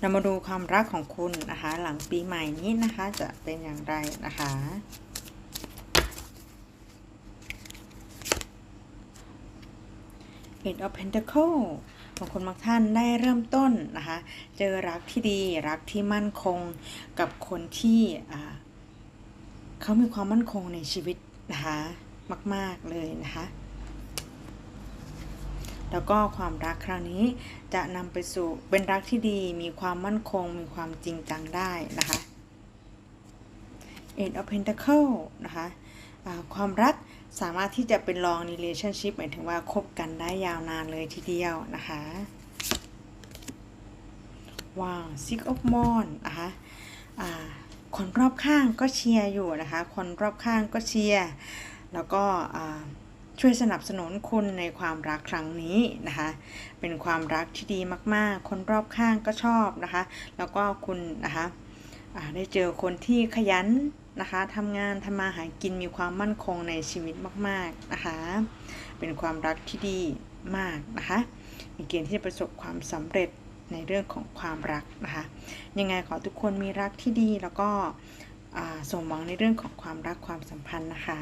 เรามาดูความรักของคุณนะคะ หลังปีใหม่นี้นะคะจะเป็นอย่างไรนะคะ Eight of Pentacle บางคนบางท่านได้เริ่มต้นนะคะ เจอรักที่ดีรักที่มั่นคงกับคนที่เขามีความมั่นคงในชีวิตนะคะ มาก ๆ เลยนะคะ แล้วก็ความรักครั้งนี้จะนำไปสู่เป็นรักที่ดี มีความมั่นคง มีความจริงจังได้นะคะ Eight of Pentacle นะคะความรักสามารถที่จะเป็น long relationship หมายถึงว่าคบกันได้ยาวนานเลยทีเดียวนะคะว้าว Six of Wands นะคะคนรอบข้างก็เชียร์อยู่นะคะ คนรอบข้างก็เชียร์ แล้วก็ ช่วยสนับสนุนคุณในความรักครั้งนี้นะคะ เป็นความรักที่ดีมากๆ คนรอบข้างก็ชอบนะคะ แล้วก็คุณนะคะได้เจอคนที่ขยันนะคะทำงานทำมาหากินมีความมั่นคงในชีวิตมาก ๆนะคะ เป็นความรักที่ดีมากนะคะ มีเกณฑ์ที่จะประสบความสำเร็จในเรื่องของความรักนะคะ ยังไงขอทุกคนมีรักที่ดีแล้วก็สมหวังในเรื่องของความรักความสัมพันธ์นะคะ